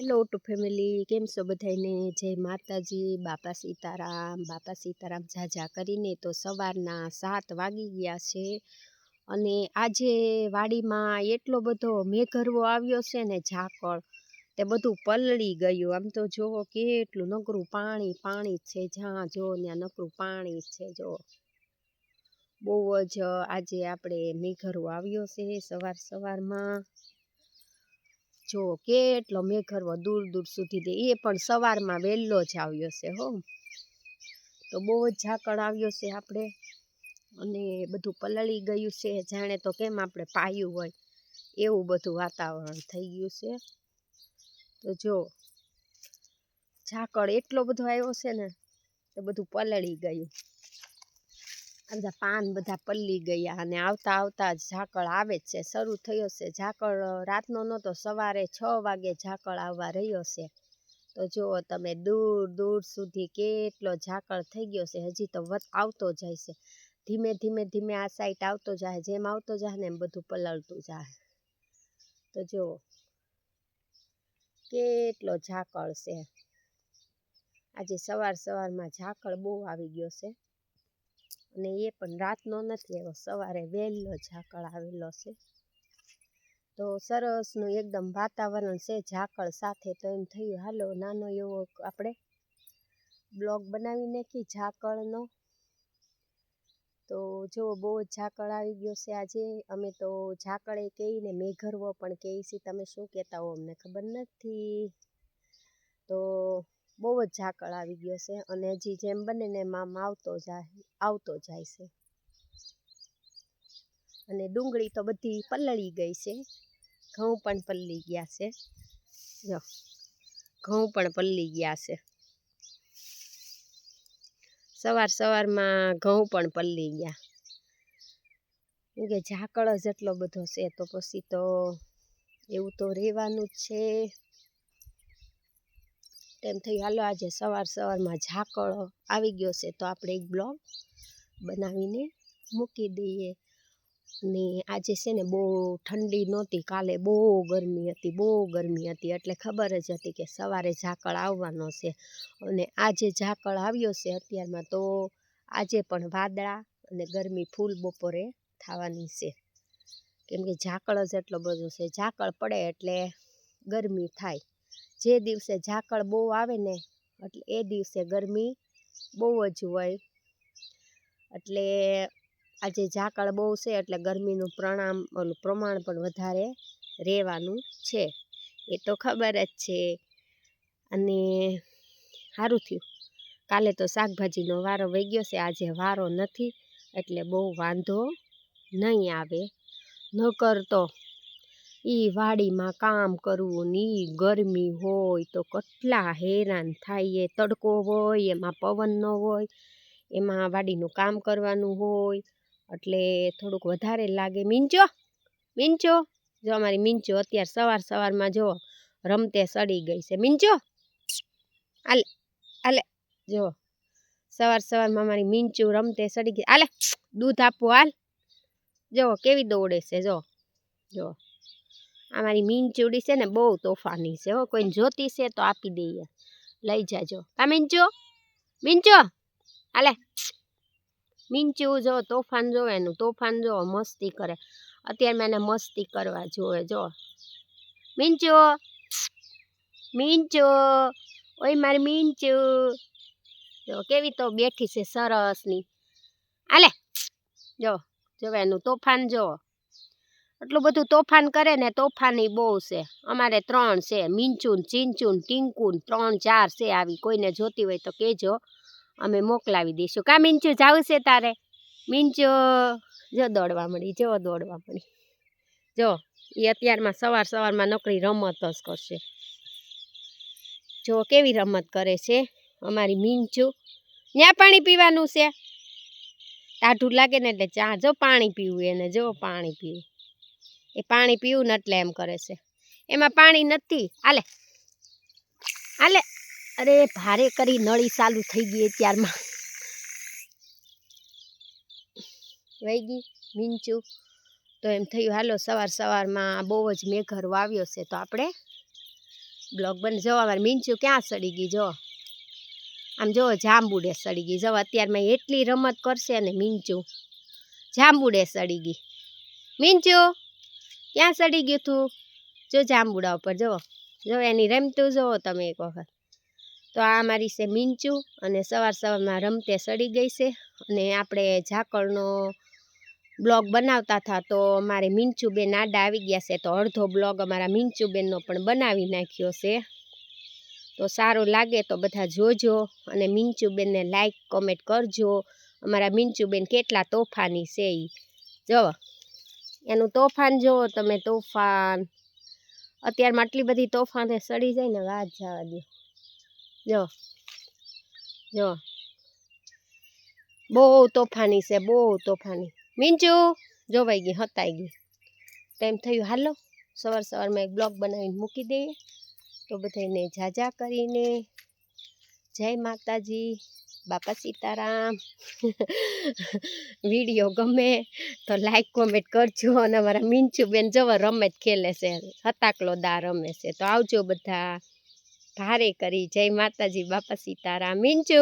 Hello two family કેમ છો બધાને જય માતાજી, બાપા સીતારામ બાપા સીતારામ ઝાઝા કરીને તો સવારના સાત વાગી ગયા છે અને આજે વાડીમાં એટલો બધો મેઘરવો આવ્યો છે ને ઝાકળ, તે બધું પલળી ગયું. આમ તો જુઓ કેટલું નકરું પાણી પાણી છે. જ્યાં જો ત્યાં નકરું પાણી છે, જો. બહુ જ આજે આપણે મેઘરવો આવ્યો છે સવાર સવારમાં. જો કેટલો મેઘરવો દૂર દૂર સુધી દે, એ પણ સવારમાં વહેલો જ આવ્યો છે હો. તો બહુ જ ઝાકળ આવ્યો છે આપણે. અને બધું પલળી ગયું છે, જાણે તો કેમ આપણે પાયું હોય. એવું બધું વાતાવરણ થઈ ગયું છે. તો જો, ઝાકળ એટલો બધો આવ્યો છે ને, તો બધું પલળી ગયું. બધા પાન બધા પલ્લી ગયા અને આવતા આવતા જ ઝાકળ આવે જ છે, શરૂ થયો છે. ઝાકળ રાતનો નહોતો, સવારે છ વાગે ઝાકળ આવવા રહ્યો છે. તો જુઓ તમે દૂર દૂર સુધી કેટલો ઝાકળ થઈ ગયો છે. હજી તો વત આવતો જાય છે. ધીમે ધીમે ધીમે આ સાઈડ આવતો જાય, જેમ આવતો જાય ને એમ બધું પલળતું જાય. તો જુઓ કેટલો ઝાકળ છે. આજે સવાર સવારમાં ઝાકળ બહુ આવી ગયો છે. અને એ પણ રાતનો નથી આવ્યો, સવારે વહેલો ઝાકળ આવેલો છે. તો સરસનું એકદમ વાતાવરણ છે, ઝાકળ સાથે તો એમ થયું, હાલો, નાનો એવો આપણે બ્લોગ બનાવી નાખી ઝાકળનો. તો જો બહુ જ ઝાકળ આવી ગયો છે આજે, અમે તો ઝાકળે કહીને મેઘરવો પણ કહી છીએ તમે શું કહેતા હો, અમને ખબર નથી. તો જ ઝાકળ આવી ગયો છે અને હજી જેમ બને એમ આવતો જાય આવતો જાય છે. અને ડુંગળી તો બધી પલળી ગઈ છે. ઘઉં પણ પલળી ગયા છે. જો, ઘઉં પણ પલળી ગયા છે. સવાર સવારમાં ઘઉં પણ પલળી ગયા. કે ઝાકળ જ એટલો બધો છે, તો પછી તો એવું તો રહેવાનું જ છે. તેમ થઈ હાલો, આજે સવાર સવારમાં ઝાકળ આવી ગયો છે, તો આપણે એક બ્લોગ બનાવીને મૂકી દઈએ. ને આજે છે ને બહુ ઠંડી નહોતી, કાલે બહુ ગરમી હતી, બહુ ગરમી હતી. એટલે ખબર જ હતી કે સવારે ઝાકળ આવવાનો છે. અને આજે ઝાકળ આવ્યો છે અત્યારમાં, તો આજે પણ વાદળા અને ગરમી ફૂલ બપોરે થવાની છે. કેમ કે ઝાકળ જ એટલો બધો છે. ઝાકળ પડે એટલે ગરમી થાય. જે દિવસે ઝાકળ બહુ આવે ને, એટલે એ દિવસે ગરમી બહુ જ હોય. એટલે આજે ઝાકળ બહુ છે, એટલે ગરમીનું પ્રણામ, ઓલું પ્રમાણ પણ વધારે રહેવાનું છે. એ તો ખબર જ છે. અને સારું થયું. કાલે તો શાકભાજીનો વારો વહી ગયો છે, આજે વારો નથી, એટલે બહુ વાંધો નહીં આવે. નકર તો એ વાડીમાં કામ કરવું ને એ ગરમી હોય તો કેટલા હેરાન થાય તડકો હોય, એમાં પવન ન હોય, એમાં વાડીનું કામ કરવાનું હોય. એટલે થોડુંક વધારે લાગે. મીંચો મીંચો. જો અમારી મીંચો અત્યારે સવાર સવારમાં જો રમતે સડી ગઈ છે. મીંચો. આલે આલે. જો સવાર સવારમાં અમારી મીંચું રમતે સડી ગઈ. આલે, દૂધ આપવું હાલ. જો કેવી દોડે છે, જો. જો. અમારી મીંચુડી છે ને બહુ તોફાની છે હો. કોઈને જોતી છે તો આપી દઈએ. લઈ જાજો. કા મીનચો? મીનચો? હાલે. મીનચું જો, તોફાન જોવે એનું તોફાન જો, મસ્તી કરે. અત્યારે એને મસ્તી કરવા જોવે, જો. મીનચો? મીનચો? ઓય, મારી મીંચું જો, કેવી તો બેઠી છે સરસની. હાલે. જો, જોવે એનું તોફાન જો. એટલું બધું તોફાન કરે ને તોફાની બહુ છે. અમારે ત્રણ છે મીંચુન ચીંચુન ટીંકુન ત્રણ ચાર છે આવી. કોઈને જોતી હોય તો કહેજો. અમે મોકલાવી દઈશું. કા મીંચું જાવું છે તારે? મીંચો જો દોડવા મળી, જો દોડવા મળી. જો એ અત્યારમાં સવાર સવારમાં નોકરી રમત જ કરશે. જો કેવી રમત કરે છે અમારી મીંચું. ત્યાં પાણી પીવાનું છે? ટાઢું લાગે ને એટલે ચા, જો પાણી પીવું એને, જો પાણી પીવું. એ પાણી પીવું ને એટલે એમ કરે છે. એમાં પાણી નથી. આલે આલે અરે ભારે કરી નળી ચાલુ થઈ ગઈ અત્યારમાં. વહી ગઈ મીંચું. તો એમ થયું, હાલો, સવાર સવારમાં બહુ જ મેઘર વાવ્યો છે તો આપણે બ્લોક બન. જવા અમારે મીંચું ક્યાં સડી ગઈ, જો. આમ જો, જાંબુડે સડી ગઈ. જવા અત્યારમાં એટલી રમત કરશે ને મીંચું. જાંબુડે સડી ગઈ. મીંચું! ક્યાં સડી ગયું તું? જો જાંબુડા ઉપર, જુઓ. જો એની રમતું, જુઓ તમે એક વખત. તો આ મારી છે મીંચું અને સવાર સવારમાં રમતે સડી ગઈ છે અને આપણે ઝાકળનો બ્લોગ બનાવતા હતા તો મારે મીંચુબેન આડા આવી ગયા છે તો અડધો બ્લોગ અમારા મીંચુબેનનો પણ બનાવી નાખ્યો છે. તો સારું લાગે તો બધા જોજો અને મીંચુબેનને લાઈક કોમેન્ટ કરજો. અમારા મીંચુબેન કેટલા તોફાની છે એ જો એનું તોફાન જુઓ તમે, તોફાન. અત્યારમાં આટલી બધી તોફાને સડી જાય ને વાત જવા દો. જો જો. બહુ તોફાની છે, બહુ તોફાની. મીંચુ, જોવાઈ ગઈ, હતાઈ ગઈ. તો એમ થયું, હાલો, સવાર સવારમાં એક બ્લોગ બનાવીને મૂકી દઈએ. તો બધાને જાજા કરીને. જય માતાજી. બાપા સીતારામ. વીડિયો ગમે તો લાઈક કોમેન્ટ કરજો અને અમારા મીંચુબેન રમે રમત ખેલે છે. હતાકલો દા રમે છે. તો આવજો બધા. ભારે કરી. જય માતાજી, બાપા સીતારામ. મીંચુ